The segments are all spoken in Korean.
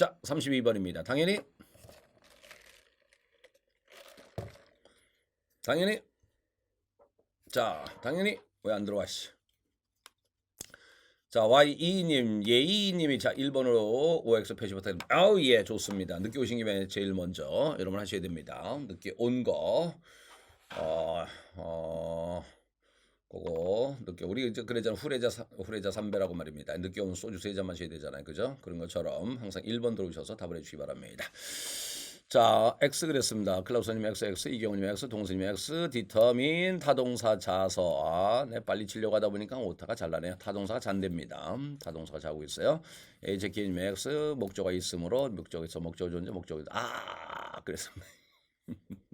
자, 32번입니다. 당연히 당연히 자, 당연히 왜 안 들어와 씨. 자, Y2님, 예이님이 자, 1번으로 OX 표시 부탁드립니다. 아우, 예, 좋습니다. 늦게 오신 김에 제일 먼저 여러분 하셔야 됩니다. 늦게 온 거, 어, 어, 늦게, 우리 이제 그러잖아. 후레자, 사- 후레자 삼배라고 말입니다. 늦게 오면 소주 세 잔 마셔야 되잖아요. 그죠? 그런 것처럼 항상 1번 들어오셔서 답을 해주시기 바랍니다. 자, X 그랬습니다. 클라우스님 X, X, 이경훈님 X, 동수님 X, 디터민, 타동사 자서. 아, 네, 빨리 치려고 하다 보니까 오타가 잘 나네요. 타동사가 잔대입니다. 타동사가 자고 있어요. 에이제키님 X, 목적어가 있으므로, 목적에서 목적어 존재, 목적어. 아, 그랬습니다.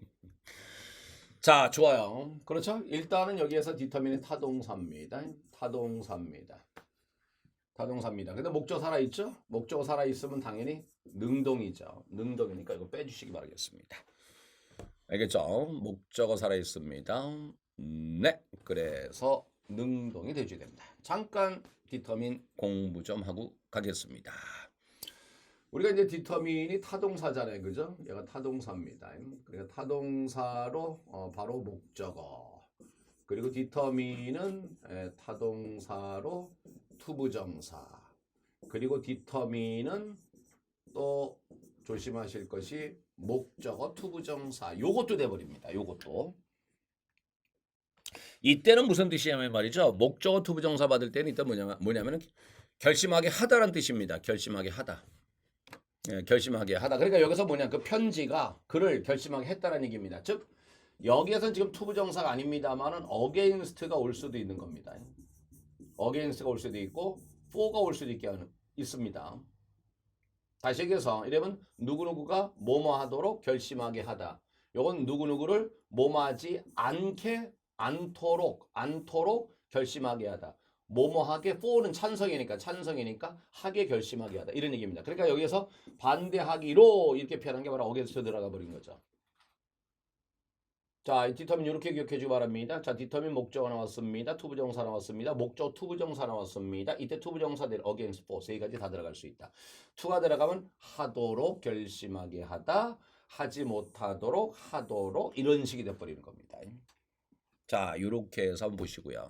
자, 좋아요. 그렇죠? 일단은 여기에서 디터민이 타동사입니다. 타동사입니다. 타동사입니다. 근데 목적 살아 있죠? 목적 살아 있으면 당연히 능동이죠. 능동이니까 이거 빼주시기 바라겠습니다. 알겠죠? 목적어 살아 있습니다. 네. 그래서 능동이 돼줘야 됩니다. 잠깐 디터민 공부 좀 하고 가겠습니다. 우리가 이제 디터민이 타동사잖아요, 그죠? 얘가 타동사입니다. 그러니까 타동사로 어, 바로 목적어. 그리고 디터민은 에, 타동사로 투부정사. 그리고 디터민은 또 조심하실 것이 목적어 투부정사. 요것도 돼버립니다. 요것도. 이때는 무슨 뜻이냐면 말이죠. 목적어 투부정사 받을 때는 이때 뭐냐면 뭐냐면은 결심하게 하다라는 뜻입니다. 결심하게 하다. 예, 결심하게 하다. 그러니까 여기서 뭐냐 그 편지가 그를 결심하게 했다는 얘기입니다. 즉 여기에서는 지금 투부정사가 아닙니다만은 against가 올 수도 있는 겁니다. against가 올 수도 있고 for가 올 수도 있게 있습니다. 다시 얘기해서 이러면 누구누구가 뭐뭐 하도록 결심하게 하다. 요건 누구누구를 뭐뭐하지 않게 않도록 않도록 결심하게 하다. 뭐뭐하게 for는 찬성이니까 찬성이니까 하게 결심하게 하다 이런 얘기입니다. 그러니까 여기에서 반대하기로 이렇게 표현한 게 바로 against 들어가 버린 거죠. 자, 이 디터민 이렇게 기억해 주기 바랍니다. 자, 디터민 목적어 나왔습니다. 투부정사 나왔습니다. 목적 투부정사 나왔습니다. 이때 투부정사들 against for 세 가지 다 들어갈 수 있다. 투가 들어가면 하도록 결심하게 하다, 하지 못하도록 하도록 이런 식이 돼 버리는 겁니다. 자, 요렇게 해서 한번 보시고요.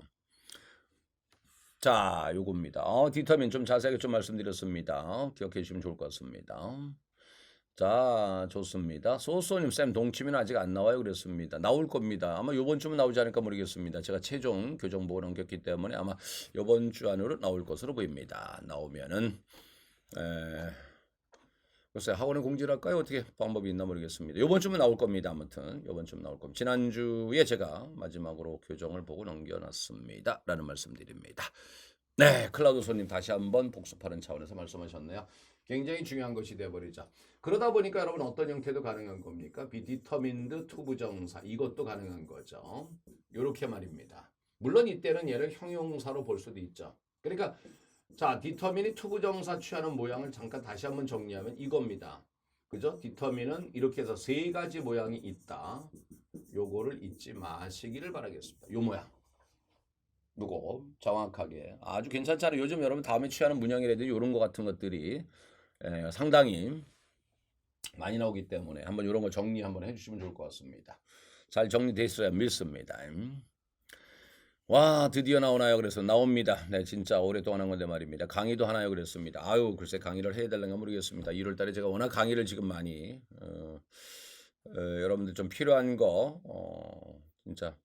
자, 요겁니다. 어, 디터민 좀 자세하게 좀 말씀드렸습니다. 기억해 주시면 좋을 것 같습니다. 자, 좋습니다. 소소님, 쌤, 동치미는 아직 안 나와요. 그랬습니다. 나올 겁니다. 아마 요번 주면 나오지 않을까 모르겠습니다. 제가 최종 교정 보고 넘겼기 때문에 아마 요번 주 안으로 나올 것으로 보입니다. 나오면은, 에, 글쎄 학원에 공지를 할까요? 어떻게 방법이 있나 모르겠습니다. 요번 주면 나올 겁니다. 아무튼 요번 주면 나올 겁니다. 지난주에 제가 마지막으로 교정을 보고 넘겨놨습니다. 라는 말씀드립니다. 네, 클라우드 손님 다시 한번 복습하는 차원에서 말씀하셨네요. 굉장히 중요한 것이 되어버리죠. 그러다 보니까 여러분 어떤 형태도 가능한 겁니까? be determined to 부정사 이것도 가능한 거죠. 이렇게 말입니다. 물론 이때는 얘를 형용사로 볼 수도 있죠. 그러니까 자, 디터민이 투부정사 취하는 모양을 잠깐 다시 한번 정리하면 이겁니다. 그죠? 디터민은 이렇게 해서 세 가지 모양이 있다. 요거를 잊지 마시기를 바라겠습니다. 요 모양. 요거 정확하게 아주 괜찮잖아요. 요즘 여러분 다음에 취하는 문양이라든지 이런 거 같은 것들이 에, 상당히 많이 나오기 때문에 한번 이런 거 정리 한번 해주시면 좋을 것 같습니다. 잘 정리돼 있어야 믿습니다. 음. 와 드디어 나오나요? 그래서 나옵니다. 네 진짜 오랫동안 한 건데 말입니다. 강의도 하나요? 그랬습니다. 아유 글쎄 강의를 해야 될는가 모르겠습니다. 1월달에 제가 워낙 강의를 지금 많이 어, 어, 여러분들 좀 필요한 거 어, 진짜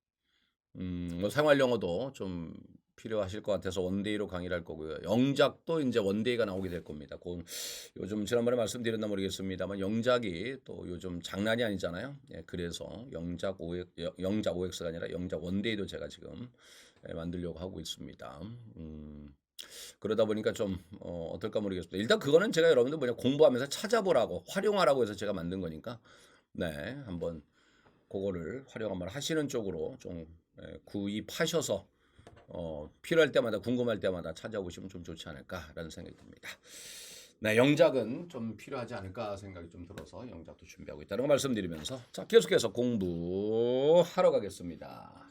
음, 뭐 생활 영어도 좀 필요하실 것 같아서 원데이로 강의를 할 거고요. 영작도 이제 원데이가 나오게 될 겁니다. 그 요즘 지난번에 말씀드렸나 모르겠습니다만 영작이 또 요즘 장난이 아니잖아요. 예, 그래서 영작 OX, 영작 OX가 아니라 영작 원데이도 제가 지금 예, 만들려고 하고 있습니다. 음, 그러다 보니까 좀 어, 어떨까 모르겠습니다. 일단 그거는 제가 여러분들 뭐냐 공부하면서 찾아보라고 활용하라고 해서 제가 만든 거니까 네 한번 그거를 활용 한번 하시는 쪽으로 좀 예, 구입하셔서 어, 필요할 때마다 궁금할 때마다 찾아보시면 좀 좋지 않을까라는 생각이 듭니다. 네, 영작은 좀 필요하지 않을까 생각이 좀 들어서 영작도 준비하고 있다는 거 말씀드리면서 자 계속해서 공부하러 가겠습니다.